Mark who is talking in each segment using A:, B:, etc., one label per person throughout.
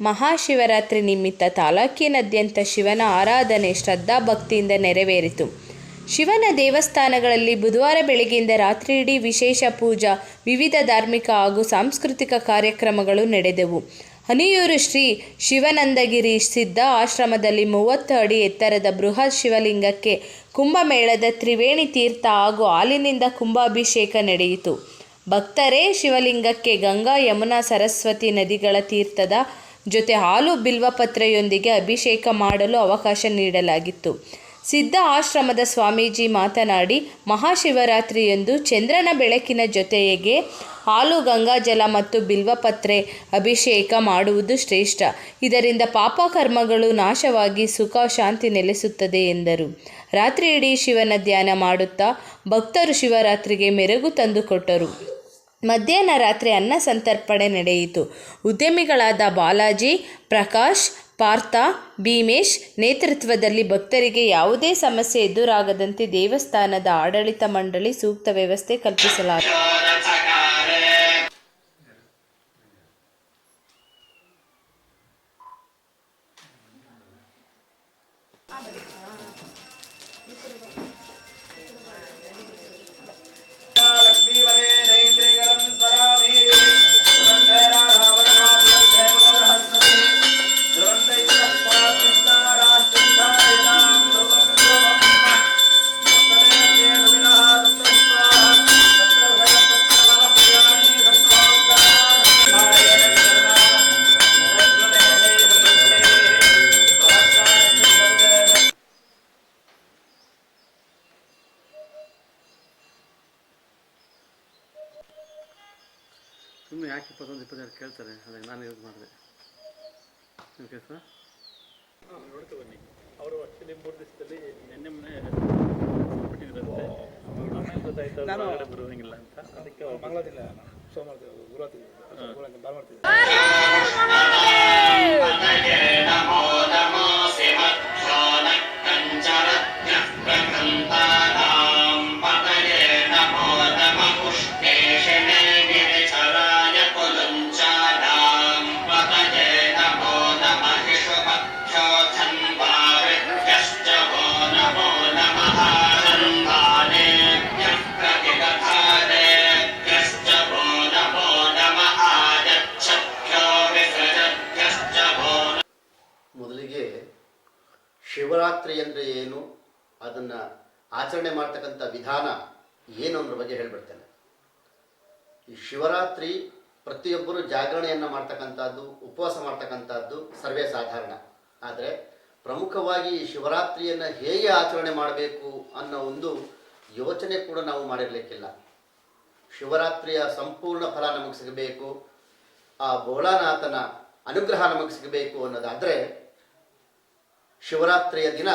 A: ಮಹಾಶಿವರಾತ್ರಿ ನಿಮಿತ್ತ ತಾಲೂಕಿನಾದ್ಯಂತ ಶಿವನ ಆರಾಧನೆ ಶ್ರದ್ಧಾಭಕ್ತಿಯಿಂದ ನೆರವೇರಿತು. ಶಿವನ ದೇವಸ್ಥಾನಗಳಲ್ಲಿ ಬುಧವಾರ ಬೆಳಗ್ಗೆಯಿಂದ ರಾತ್ರಿಯಿಡೀ ವಿಶೇಷ ಪೂಜಾ, ವಿವಿಧ ಧಾರ್ಮಿಕ ಹಾಗೂ ಸಾಂಸ್ಕೃತಿಕ ಕಾರ್ಯಕ್ರಮಗಳು ನಡೆದವು. ಹನಿಯೂರು ಶ್ರೀ ಶಿವನಂದಗಿರಿ ಸಿದ್ಧ ಆಶ್ರಮದಲ್ಲಿ ಮೂವತ್ತು ಅಡಿ ಎತ್ತರದ ಬೃಹತ್ ಶಿವಲಿಂಗಕ್ಕೆ ಕುಂಭಮೇಳದ ತ್ರಿವೇಣಿ ತೀರ್ಥ ಹಾಗೂ ಹಾಲಿನಿಂದ ಕುಂಭಾಭಿಷೇಕ ನಡೆಯಿತು. ಭಕ್ತರೇ, ಶಿವಲಿಂಗಕ್ಕೆ ಗಂಗಾ, ಯಮುನಾ, ಸರಸ್ವತಿ ನದಿಗಳ ತೀರ್ಥದ ಜೊತೆ ಹಾಲು ಬಿಲ್ವಪತ್ರೆಯೊಂದಿಗೆ ಅಭಿಷೇಕ ಮಾಡಲು ಅವಕಾಶ ನೀಡಲಾಗಿತ್ತು. ಸಿದ್ಧ ಆಶ್ರಮದ ಸ್ವಾಮೀಜಿ ಮಾತನಾಡಿ, ಮಹಾಶಿವರಾತ್ರಿಯಂದು ಚಂದ್ರನ ಬೆಳಕಿನ ಜೊತೆಗೆ ಹಾಲು ಗಂಗಾಜಲ ಮತ್ತು ಬಿಲ್ವಪತ್ರೆ ಅಭಿಷೇಕ ಮಾಡುವುದು ಶ್ರೇಷ್ಠ. ಇದರಿಂದ ಪಾಪ ಕರ್ಮಗಳು ನಾಶವಾಗಿ ಸುಖ, ಶಾಂತಿ ನೆಲೆಸುತ್ತದೆ ಎಂದರು. ರಾತ್ರಿಯಿಡೀ ಶಿವನ ಧ್ಯಾನ ಮಾಡುತ್ತಾ ಭಕ್ತರು ಶಿವರಾತ್ರಿಗೆ ಮೆರುಗು ತಂದುಕೊಟ್ಟರು. ಮಧ್ಯಾಹ್ನ ರಾತ್ರಿ ಅನ್ನ ಸಂತರ್ಪಣೆ ನಡೆಯಿತು. ಉದ್ಯಮಿಗಳಾದ ಬಾಲಾಜಿ, ಪ್ರಕಾಶ್, ಪಾರ್ಥ, ಭೀಮೇಶ್ ನೇತೃತ್ವದಲ್ಲಿ ಭಕ್ತರಿಗೆ ಯಾವುದೇ ಸಮಸ್ಯೆ ಎದುರಾಗದಂತೆ ದೇವಸ್ಥಾನದ ಆಡಳಿತ ಮಂಡಳಿ ಸೂಕ್ತ ವ್ಯವಸ್ಥೆ ಕಲ್ಪಿಸಲಾಗಿದೆ.
B: ಸುಮ್ಮನೆ ಯಾಕೆ ಇಪ್ಪತ್ತೊಂದು ಇಪ್ಪತ್ತೆರಡು ಕೇಳ್ತಾರೆ? ಅದಕ್ಕೆ ನಾನು ಯೂಸ್ ಮಾಡಿದೆ. ಓಕೆ
C: ಸರ್ ಬನ್ನಿ. ಅವರು ಆ್ಯಕ್ಚುಲಿ ಮೂರು ದಿವಸದಲ್ಲಿ ನಿನ್ನೆ ಮೊನ್ನೆ ಬಿಟ್ಟಿದ್ರಂತೆ ಆಮೇಲೆ ಗೊತ್ತಾಯ್ತು ಹೊರಗಡೆ ಅಂತ. ಅದಕ್ಕೆ ಅವ್ರು
D: ಮಂಗಳದಿಲ್ಲ ಸೋಮವಾರ ಗುರುವಾರ ಬಾರ್
E: ಶಿವರಾತ್ರಿ ಅಂದರೆ ಏನು? ಅದನ್ನು ಆಚರಣೆ ಮಾಡ್ತಕ್ಕಂಥ ವಿಧಾನ ಏನು ಅನ್ನೋ ಬಗ್ಗೆ ಹೇಳ್ಬಿಡ್ತೇನೆ. ಈ ಶಿವರಾತ್ರಿ ಪ್ರತಿಯೊಬ್ಬರು ಜಾಗರಣೆಯನ್ನು ಮಾಡ್ತಕ್ಕಂಥದ್ದು, ಉಪವಾಸ ಮಾಡ್ತಕ್ಕಂಥದ್ದು ಸರ್ವೇ ಸಾಧಾರಣ. ಆದರೆ ಪ್ರಮುಖವಾಗಿ ಈ ಶಿವರಾತ್ರಿಯನ್ನು ಹೇಗೆ ಆಚರಣೆ ಮಾಡಬೇಕು ಅನ್ನೋ ಒಂದು ಯೋಚನೆ ಕೂಡ ನಾವು ಮಾಡಿರಲಿಕ್ಕಿಲ್ಲ. ಶಿವರಾತ್ರಿಯ ಸಂಪೂರ್ಣ ಫಲ ನಮಗೆ ಸಿಗಬೇಕು, ಆ ಭೋಳಾನಾಥನ ಅನುಗ್ರಹ ನಮಗೆ ಸಿಗಬೇಕು ಅನ್ನೋದಾದರೆ ಶಿವರಾತ್ರಿಯ ದಿನ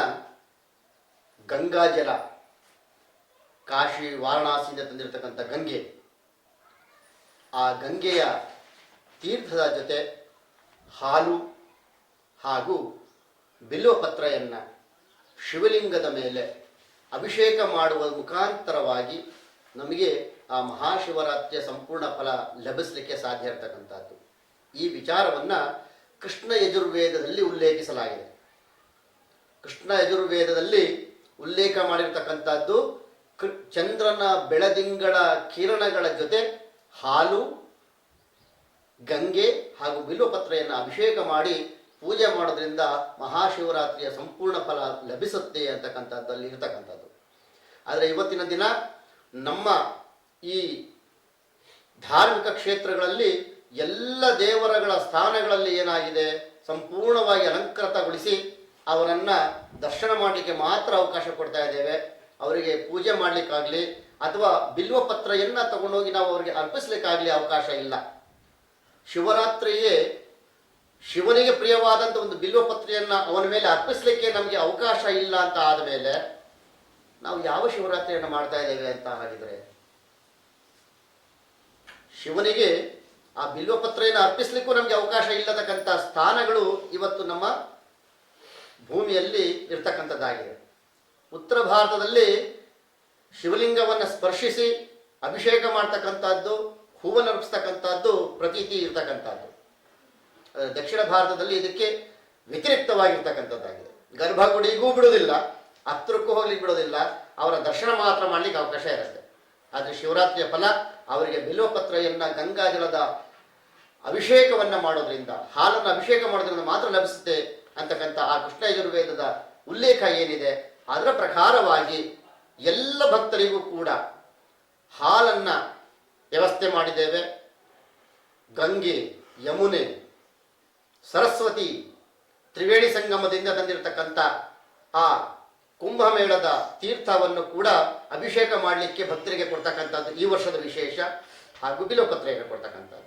E: ಗಂಗಾಜಲ ಕಾಶಿ ವಾರಣಾಸಿಯಿಂದ ತಂದಿರತಕ್ಕಂಥ ಗಂಗೆ. ಆ ಗಂಗೆಯ ತೀರ್ಥದ ಜೊತೆ ಹಾಲು ಹಾಗೂ ಬಿಲ್ವಪತ್ರೆಯನ್ನು ಶಿವಲಿಂಗದ ಮೇಲೆ ಅಭಿಷೇಕ ಮಾಡುವ ಮುಖಾಂತರವಾಗಿ ನಮಗೆ ಆ ಮಹಾಶಿವರಾತ್ರಿಯ ಸಂಪೂರ್ಣ ಫಲ ಲಭಿಸಲಿಕ್ಕೆ ಸಾಧ್ಯ ಇರತಕ್ಕಂಥದ್ದು. ಈ ವಿಚಾರವನ್ನು ಕೃಷ್ಣ ಯಜುರ್ವೇದದಲ್ಲಿ ಉಲ್ಲೇಖಿಸಲಾಗಿದೆ. ಕೃಷ್ಣ ಯಜುರ್ವೇದದಲ್ಲಿ ಉಲ್ಲೇಖ ಮಾಡಿರ್ತಕ್ಕಂಥದ್ದು ಚಂದ್ರನ ಬೆಳದಿಂಗಳ ಕಿರಣಗಳ ಜೊತೆ ಹಾಲು, ಗಂಗೆ ಹಾಗೂ ಬಿಲ್ವಪತ್ರೆಯನ್ನು ಅಭಿಷೇಕ ಮಾಡಿ ಪೂಜೆ ಮಾಡೋದ್ರಿಂದ ಮಹಾಶಿವರಾತ್ರಿಯ ಸಂಪೂರ್ಣ ಫಲ ಲಭಿಸುತ್ತೆ ಅಂತಕ್ಕಂಥದ್ದಲ್ಲಿ ಇರತಕ್ಕಂಥದ್ದು. ಆದರೆ ಇವತ್ತಿನ ದಿನ ನಮ್ಮ ಈ ಧಾರ್ಮಿಕ ಕ್ಷೇತ್ರಗಳಲ್ಲಿ ಎಲ್ಲ ದೇವರಗಳ ಸ್ಥಾನಗಳಲ್ಲಿ ಏನಾಗಿದೆ, ಸಂಪೂರ್ಣವಾಗಿ ಅಲಂಕೃತಗೊಳಿಸಿ ಅವರನ್ನು ದರ್ಶನ ಮಾಡಲಿಕ್ಕೆ ಮಾತ್ರ ಅವಕಾಶ ಕೊಡ್ತಾ ಇದ್ದೇವೆ. ಅವರಿಗೆ ಪೂಜೆ ಮಾಡ್ಲಿಕ್ಕಾಗ್ಲಿ ಅಥವಾ ಬಿಲ್ವಪತ್ರೆಯನ್ನು ತಗೊಂಡೋಗಿ ನಾವು ಅವರಿಗೆ ಅರ್ಪಿಸ್ಲಿಕ್ಕಾಗಲಿ ಅವಕಾಶ ಇಲ್ಲ. ಶಿವರಾತ್ರಿಯೇ ಶಿವನಿಗೆ ಪ್ರಿಯವಾದಂಥ ಒಂದು ಬಿಲ್ವಪತ್ರೆಯನ್ನು ಅವನ ಮೇಲೆ ಅರ್ಪಿಸ್ಲಿಕ್ಕೆ ನಮಗೆ ಅವಕಾಶ ಇಲ್ಲ ಅಂತ ಆದಮೇಲೆ ನಾವು ಯಾವ ಶಿವರಾತ್ರಿಯನ್ನು ಮಾಡ್ತಾ ಇದ್ದೇವೆ ಅಂತ ಹಾಗಿದ್ರೆ ಶಿವನಿಗೆ ಆ ಬಿಲ್ವಪತ್ರೆಯನ್ನು ಅರ್ಪಿಸ್ಲಿಕ್ಕೂ ನಮಗೆ ಅವಕಾಶ ಇಲ್ಲತಕ್ಕಂಥ ಸ್ಥಾನಗಳು ಇವತ್ತು ನಮ್ಮ ಭೂಮಿಯಲ್ಲಿ ಇರ್ತಕ್ಕಂಥದ್ದಾಗಿದೆ. ಉತ್ತರ ಭಾರತದಲ್ಲಿ ಶಿವಲಿಂಗವನ್ನು ಸ್ಪರ್ಶಿಸಿ ಅಭಿಷೇಕ ಮಾಡ್ತಕ್ಕಂಥದ್ದು, ಹೂವನ್ನು ಅರ್ಪಿಸ್ತಕ್ಕಂಥದ್ದು ಪ್ರತೀತಿ ಇರ್ತಕ್ಕಂಥದ್ದು. ದಕ್ಷಿಣ ಭಾರತದಲ್ಲಿ ಇದಕ್ಕೆ ವ್ಯತಿರಿಕ್ತವಾಗಿರ್ತಕ್ಕಂಥದ್ದಾಗಿದೆ. ಗರ್ಭಗುಡಿಗೂ ಬಿಡೋದಿಲ್ಲ ಹತ್ತಿರಕ್ಕೂ ಹೋಗ್ಲಿಕ್ಕೆ ಬಿಡೋದಿಲ್ಲ ಅವರ ದರ್ಶನ ಮಾತ್ರ ಮಾಡಲಿಕ್ಕೆ ಅವಕಾಶ ಇರುತ್ತೆ. ಆದರೆ ಶಿವರಾತ್ರಿಯ ಫಲ, ಅವರಿಗೆ ಬಿಲ್ವಪತ್ರೆಯನ್ನ ಗಂಗಾಜಲದ ಅಭಿಷೇಕವನ್ನ ಮಾಡೋದ್ರಿಂದ, ಹಾಲನ್ನು ಅಭಿಷೇಕ ಮಾಡೋದ್ರಿಂದ ಮಾತ್ರ ಲಭಿಸುತ್ತೆ ಅಂತಕ್ಕಂಥ ಆ ಕೃಷ್ಣ ಯಜುರ್ವೇದದ ಉಲ್ಲೇಖ ಏನಿದೆ, ಅದರ ಪ್ರಕಾರವಾಗಿ ಎಲ್ಲ ಭಕ್ತರಿಗೂ ಕೂಡ ಹಾಲನ್ನ ವ್ಯವಸ್ಥೆ ಮಾಡಿದ್ದೇವೆ. ಗಂಗೆ, ಯಮುನೆ, ಸರಸ್ವತಿ, ತ್ರಿವೇಣಿ ಸಂಗಮದಿಂದ ತಂದಿರತಕ್ಕಂಥ ಆ ಕುಂಭಮೇಳದ ತೀರ್ಥವನ್ನು ಕೂಡ ಅಭಿಷೇಕ ಮಾಡಲಿಕ್ಕೆ ಭಕ್ತರಿಗೆ ಕೊಡ್ತಕ್ಕಂಥದ್ದು ಈ ವರ್ಷದ ವಿಶೇಷ. ಹಾಗೂ ಬಿಲೋಪತ್ರೆಯನ್ನು ಕೊಡ್ತಕ್ಕಂಥದ್ದು.